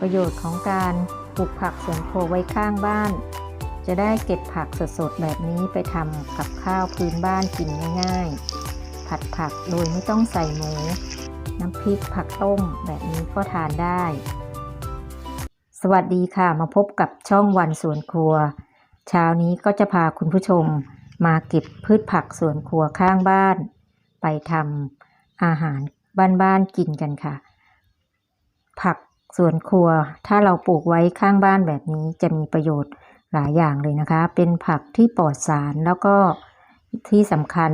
ประโยชน์ของการปลูกผักสวนครัวไว้ข้างบ้าน จะได้เก็บผักสดๆแบบนี้ไปทำกับข้าวพื้นบ้านกินง่ายๆ ผัดผักโดยไม่ต้องใส่หมู น้ำพริกผักต้มแบบนี้ก็ทานได้ สวัสดีค่ะมาพบกับช่องวันสวนครัว เช้านี้ก็จะพาคุณผู้ชมมาเก็บพืชผักสวนครัวข้างบ้าน ไปทำอาหารบ้านๆกินกันค่ะ ผัก สวนครัว ถ้าเราปลูกไว้ข้างบ้านแบบนี้จะมีประโยชน์หลายอย่างเลยนะคะ เป็นผักที่ปลอดสารแล้วก็ที่สำคัญ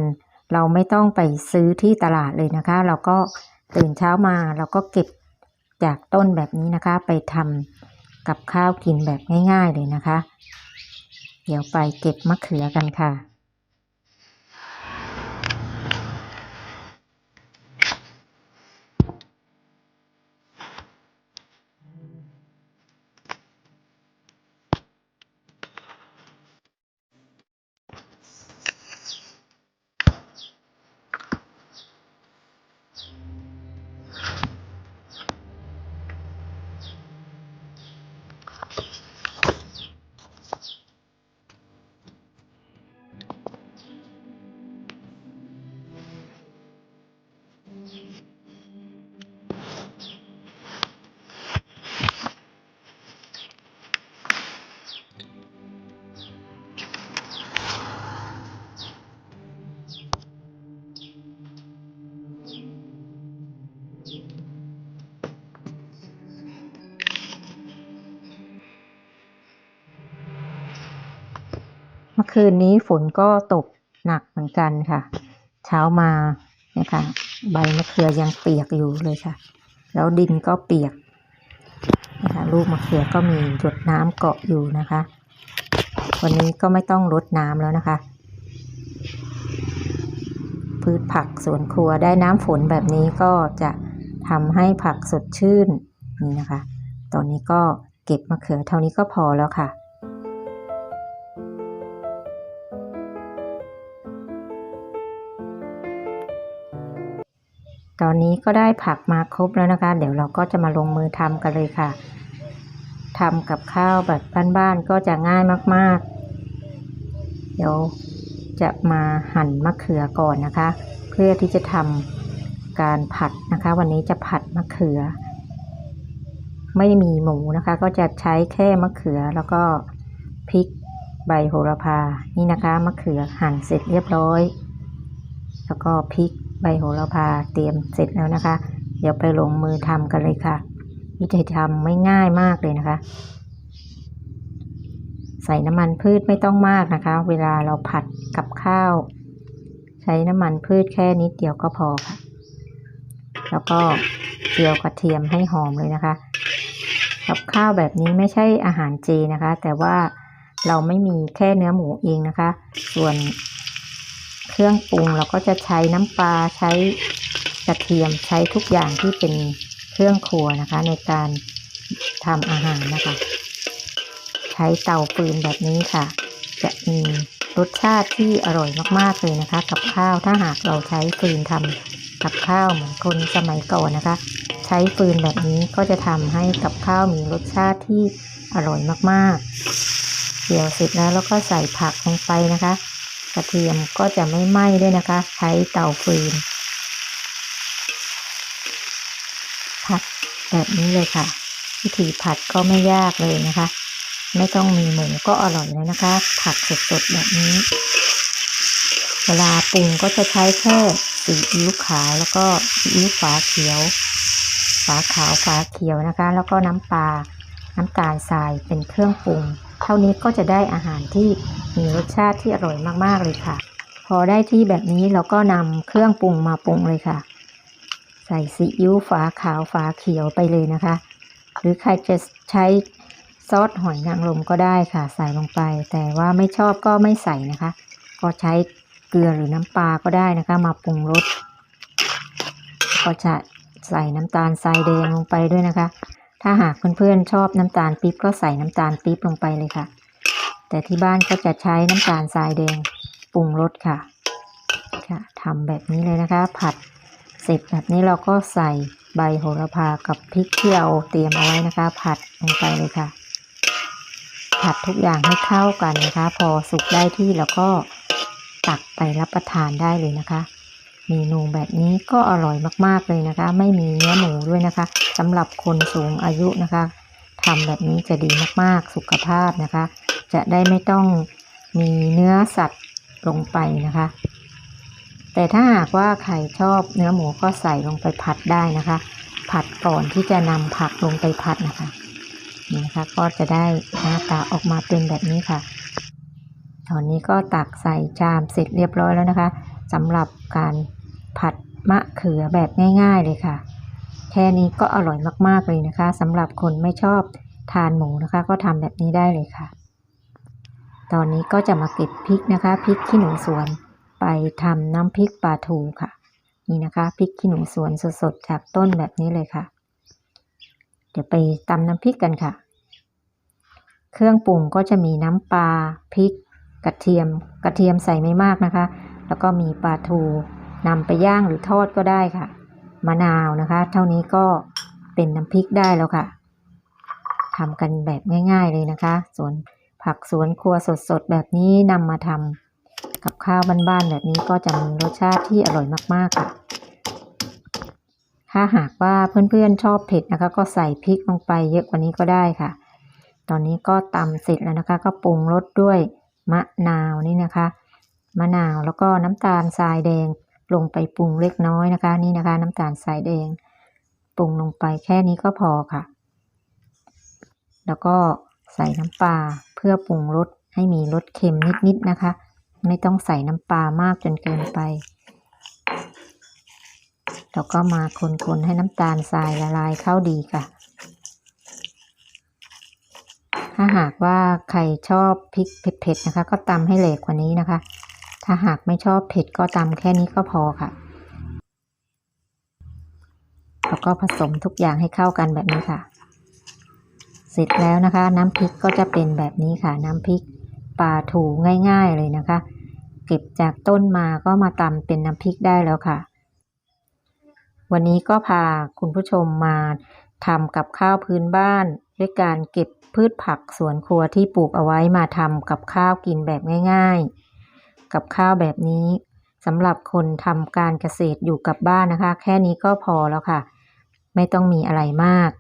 เราไม่ต้องไปซื้อที่ตลาดเลยนะคะ เราก็ตื่นเช้ามาเราก็เก็บจากต้นแบบนี้นะคะ ไปทำกับข้าวกินแบบง่าย ๆเลยนะคะ เดี๋ยวไปเก็บมะเขือกันค่ะ มื่อคืนนี้ฝนก็ตกหนักเหมือนกันค่ะ เช้ามาเนี่ยค่ะ ใบมะเขือยังเปียกอยู่เลยค่ะ แล้วดินก็เปียกนะคะลูกมะเขือก็มีหยดน้ำเกาะอยู่นะคะ วันนี้ก็ไม่ต้องรดน้ำแล้วนะคะ พืชผักสวนครัวได้น้ำฝนแบบนี้ก็จะทำให้ผักสดชื่นนี่นะคะ ตอนนี้ก็เก็บมะเขือเท่านี้ก็พอแล้วค่ะ ตอนนี้ก็ได้ผักมาครบแล้วนะคะ เดี๋ยวเราก็จะมาลงมือทำกันเลยค่ะทำกับข้าวแบบบ้านๆก็จะง่ายมากๆ เดี๋ยวจะมาหั่นมะเขือก่อนนะคะ เพื่อที่จะทำการผัดนะคะ วันนี้จะผัดมะเขือ ไม่มีหมูนะคะ ก็จะใช้แค่มะเขือแล้วก็พริกใบโหระพานี่นะคะมะเขือหั่นเสร็จเรียบร้อย แล้วก็พริก ใบโหระพาเตรียมเสร็จแล้วนะคะ เดี๋ยวไปลงมือทำกันเลยค่ะ วิธีทำไม่ง่ายมากเลยนะคะ ใส่น้ำมันพืชไม่ต้องมากนะคะ เวลาเราผัดกับข้าว ใช้น้ำมันพืชแค่นิดเดียวก็พอค่ะ แล้วก็เจียวกระเทียมให้หอมเลยนะคะ กับข้าวแบบนี้ไม่ใช่อาหารเจนะคะ แต่ว่าเราไม่มีแค่เนื้อหมูเองนะคะ ส่วน เครื่องปรุงเราก็จะใช้น้ำปลาใช้กระเทียมใช้ทุกอย่างที่เป็นเครื่องครัวนะคะ ในการทำอาหารนะคะ ใช้เตาฟืนแบบนี้ค่ะ จะมีรสชาติที่อร่อยมากๆเลยนะคะ กับข้าวถ้าหากเราใช้ฟืนทำกับข้าวเหมือนคนสมัยก่อนนะคะ ใช้ฟืนแบบนี้ก็จะทำให้กับข้าวมีรสชาติที่อร่อยมากๆเดี๋ยวเสร็จแล้วแล้วก็ใส่ผักลงไปนะคะ กระเทียมก็จะไม่ไหม้ด้วยนะคะ ใช้เตาฟืนผัดแบบนี้เลยค่ะ วิธีผัดก็ไม่ยากเลยนะคะ ไม่ต้องมีหมูก็อร่อยแล้วนะคะ ผักสดๆแบบนี้ เวลาปรุงก็จะใช้แค่ซีอิ๊วขาวแล้วก็ซีอิ๊วฝาเขียว ฝาขาวฝาเขียวนะคะ แล้วก็น้ำปลา น้ำตาลทรายเป็นเครื่องปรุง เท่านี้ก็จะได้อาหารที่มีรสชาติที่อร่อยมากๆเลยค่ะ พอได้ที่แบบนี้เราก็นำเครื่องปรุงมาปรุงเลยค่ะ ใส่ซีอิ๊วฝาขาวฝาเขียวไปเลยนะคะ หรือใครจะใช้ซอสหอยนางรมก็ได้ค่ะ ใส่ลงไป แต่ว่าไม่ชอบก็ไม่ใส่นะคะ ก็ใช้เกลือหรือน้ำปลาก็ได้นะคะ มาปรุงรสก็จะใส่น้ำตาลทรายแดงลงไปด้วยนะคะ ถ้าหากเพื่อนๆชอบน้ำตาลปี๊บก็ใส่น้ำตาลปี๊บลงไปเลยค่ะ แต่ที่บ้านก็จะใช้น้ำตาลทรายแดงปรุงรสค่ะ ค่ะทำแบบนี้เลยนะคะ ผัดเสร็จแบบนี้เราก็ใส่ใบโหระพากับพริกที่เราเตรียมเอาไว้นะคะ ผัดลงไปเลยค่ะ ผัดทุกอย่างให้เข้ากันนะคะ พอสุกได้ที่แล้วก็ตักไปรับประทานได้เลยนะคะ เมนูแบบนี้ก็อร่อยมากๆเลยนะคะ ไม่มีเนื้อหมูด้วยนะคะสำหรับคนสูงอายุนะคะทำแบบนี้จะดีมากๆสุขภาพนะคะ จะได้ไม่ต้องมีเนื้อสัตว์ลงไปนะคะ แต่ถ้าหากว่าใครชอบเนื้อหมูก็ใส่ลงไปผัดได้นะคะ ผัดก่อนที่จะนำผักลงไปผัดนะคะนี่นะคะก็จะได้หน้าตาออกมาเป็นแบบนี้ค่ะ ตอนนี้ก็ตักใส่จามเสร็จเรียบร้อยแล้วนะคะสำหรับการ ผัดมะเขือแบบง่ายๆเลยค่ะ แค่นี้ก็อร่อยมากๆเลยนะคะสำหรับคนไม่ชอบทานหมูนะคะ ก็ทำแบบนี้ได้เลยค่ะ ตอนนี้ก็จะมาเก็บพริกนะคะพริกขี้หนูสวนไปทำน้ำพริกปลาทูค่ะ นี่นะคะพริกขี้หนูสวนสดๆจากต้นแบบนี้เลยค่ะ เดี๋ยวไปตำน้ำพริกกันค่ะ เครื่องปรุงก็จะมีน้ำปลาพริก กระเทียมกระเทียมใส่ไม่มากนะคะ แล้วก็มีปลาทู นำไปย่างหรือทอดก็ได้ค่ะ มะนาวนะคะ เท่านี้ก็เป็นน้ำพริกได้แล้วค่ะทำกันแบบง่าย ๆเลยนะคะสวนผักสวนครัวสดๆ แบบนี้นำมาทำกับข้าวบ้านๆแบบนี้ก็จะมีรสชาติที่อร่อยมากๆค่ะ ถ้าหากว่าเพื่อนๆชอบเผ็ดนะคะ ก็ใส่พริกลงไปเยอะกว่านี้ก็ได้ค่ะ ตอนนี้ก็ตำเสร็จแล้วนะคะ ก็ปรุงรสด้วยมะนาวนี่นะคะ มะนาวแล้วก็น้ำตาลทรายแดง ลงไปปรุงเล็กน้อยนะคะ นี่นะคะ น้ำตาลทรายแดงปรุงลงไปแค่นี้ก็พอค่ะ แล้วก็ใส่น้ำปลาเพื่อปรุงรสให้มีรสเค็มนิดๆนะคะ ไม่ต้องใส่น้ำปลามากจนเกินไป แล้วก็มาคนๆให้น้ำตาลทรายละลายเข้าดีค่ะ ถ้าหากว่าใครชอบพริกเผ็ดๆนะคะ ก็ตำให้เหลกกว่านี้นะคะ ถ้าหากไม่ชอบเผ็ดก็ตำแค่นี้ก็พอค่ะ แล้วก็ผสมทุกอย่างให้เข้ากันแบบนี้ค่ะ เสร็จแล้วนะคะ น้ำพริกก็จะเป็นแบบนี้ค่ะ น้ำพริกปลาถูง่าย ๆเลยนะคะ เก็บจากต้นมาก็มาตำเป็นน้ำพริกได้แล้วค่ะ วันนี้ก็พาคุณผู้ชมมาทำกับข้าวพื้นบ้าน ด้วยการเก็บพืชผักสวนครัวที่ปลูกเอาไว้มาทำกับข้าวกินแบบง่าย ๆ กับข้าวแบบนี้สำหรับคนทำการเกษตรอยู่กับบ้านนะคะ แค่นี้ก็พอแล้วค่ะ ไม่ต้องมีอะไรมาก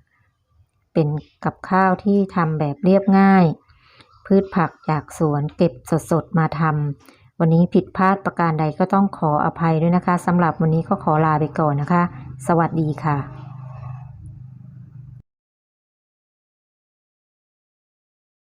เป็นกับข้าวที่ทำแบบเรียบง่าย พืชผักจากสวนเก็บสดๆมาทำวันนี้ผิดพลาดประการใดก็ต้องขออภัยด้วยนะคะสำหรับวันนี้ก็ขอลาไปก่อนนะคะ สวัสดีค่ะ